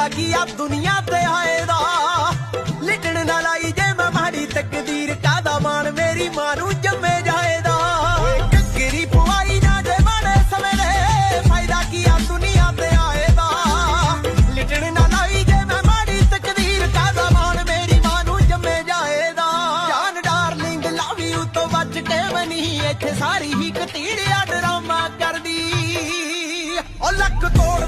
ਫਾਇਦਾ ਕੀ ਆ ਦੁਨੀਆ ਤੇ ਆਏ ਦਾ। ਲਿਟਣ ਨਾ ਲਾਈ ਜੇ ਮੈਂ ਮਾੜੀ ਤਕਦੀਰ ਕਾਦਾ ਮਾਨ ਮੇਰੀ ਮਾਂ ਨੂੰ ਜੰਮੇ ਜਾਏਦਾ ਕੱਕਰੀ ਪੁਆਈ ਨਾ ਜੇ ਬਣੇ ਸਮੇਂ ਦੇ, ਫਾਇਦਾ ਕੀ ਆ ਦੁਨੀਆ ਤੇ ਆਏ ਦਾ। ਲਿਟਣ ਨਾ ਲਾਈ ਜੇ ਮੈਂ ਮਾੜੀ ਤਕਦੀਰ ਕਾਦਾ ਮਾਣ ਮੇਰੀ ਮਾਂ ਨੂੰ ਜੰਮੇ ਜਾਏਦਾ ਜਾਨ ਡਾਰਲਿੰਗ ਲਵ ਯੂ ਤੋਂ ਬਚ ਕੇ ਮਨੀ ਇੱਥੇ ਸਾਰੀ ਹੀ ਕਤੀੜਿਆ ਡਰਾਮਾ ਕਰਦੀ। ਉਹ ਲੱਖ ਤੋੜ